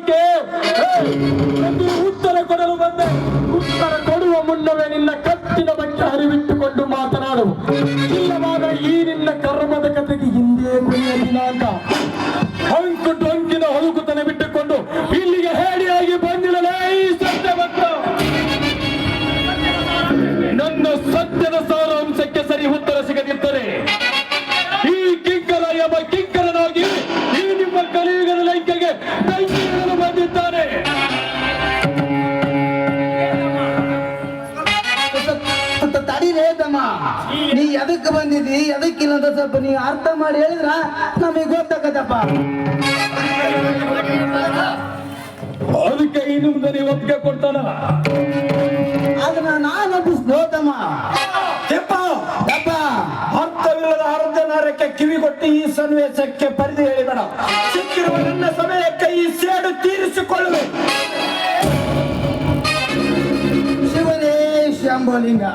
ಬೇಡಿಕೆ ಉತ್ತರ ಕೊಡಲು ಬಂದೆ. ಉತ್ತರ ಕೊಡುವ ಮುನ್ನವೇ ನಿನ್ನ ಕತ್ತಿನ ಬಗ್ಗೆ ಅರಿವಿಟ್ಟುಕೊಂಡು ಮಾತನಾಡು. ಇಲ್ಲವಾದ ಈ ನಿನ್ನ ಕರ್ಮದ ಕತೆಗೆ ಹಿಂದೆ ಕುರಿಯಲಿಲ್ಲ ಅಂತ. ಟೊಂಕಿನ ಡೊಂಕಿನ ಬಿಟ್ಟುಕೊಂಡು ಇಲ್ಲಿಗೆ ಹೇಡಿಯಾಗಿ ಬಂದಿರಲೇ ಸತ್ಯವಂತ ನನ್ನ ಸತ್ಯದ ಸಾರಾಂಶಕ್ಕೆ ಸರಿ ಉತ್ತರ ಸಿಗದಿದ್ದರೆ ಈ ಕಿಂಕರ ಎಂಬ ಕಿಂಕರನಾಗಿ ಈ ನಿಮ್ಮ ಕಲಿಯುಗದ ಲೈಕ್ಯಗೆ ಅಂತ ರೇತಮ್ಮ ತಮ್ಮ ನೀ ಎದಕ್ಕೆ ಬಂದಿದ್ದಿ ಎದಕ್ಕಿಲ್ಲ ಅಂತ ಸ್ವಲ್ಪ ನೀ ಅರ್ಥ ಮಾಡಿ ಹೇಳಿದ್ರ ನಮಗೆ ಗೊತ್ತಾಗತ್ತಪ್ಪ. ಅದಕ್ಕೆ ಇನ್ನು ನಿಮ್ದು ನೀವು ಒಪ್ಪಿಗೆ ಕೊಡ್ತಾನ ಅದನ್ನ ನಾನು ಒಪ್ಪಿಸ್ದೋ ತಮ್ಮ ಯಪ್ಪ ಯಪ್ಪ ಅರ್ಥವಿಲ್ಲದ ಅರ್ಧನಾರಕ್ಕೆ ಕಿವಿಗೊಟ್ಟು ಈ ಸನ್ನಿವೇಶಕ್ಕೆ ಪರಿಧಿ ಹೇಳಿದಣ. ಸಿಕ್ಕಿರುವ ನನ್ನ ಸಮಯಕ್ಕೆ ಈ ಸೇಡು ತೀರಿಸಿಕೊಳ್ಳುವೆ নাম বলি না